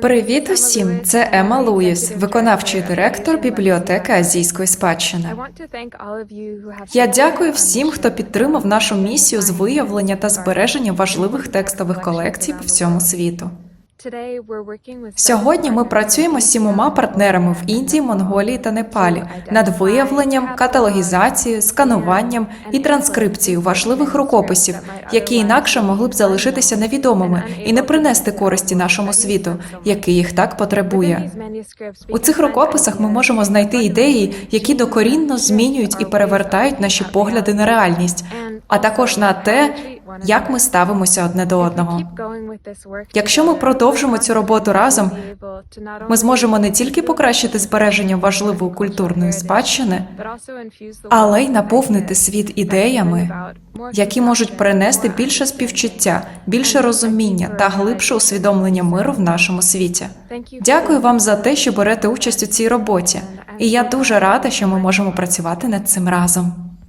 Привіт усім! Це Ема Луїс, виконавчий директор бібліотеки азійської спадщини. Я дякую всім, хто підтримав нашу місію з виявлення та збереження важливих текстових колекцій по всьому світу. Сьогодні ми працюємо з сімома партнерами в Індії, Монголії та Непалі над виявленням, каталогізацією, скануванням і транскрипцією важливих рукописів, які інакше могли б залишитися невідомими і не принести користі нашому світу, який їх так потребує. У цих рукописах ми можемо знайти ідеї, які докорінно змінюють і перевертають наші погляди на реальність, а також на те, як ми ставимося одне до одного. Якщо ми продовжимо цю роботу разом, ми зможемо не тільки покращити збереження важливої культурної спадщини, але й наповнити світ ідеями, які можуть принести більше співчуття, більше розуміння та глибше усвідомлення миру в нашому світі. Дякую вам за те, що берете участь у цій роботі, і я дуже рада, що ми можемо працювати над цим разом.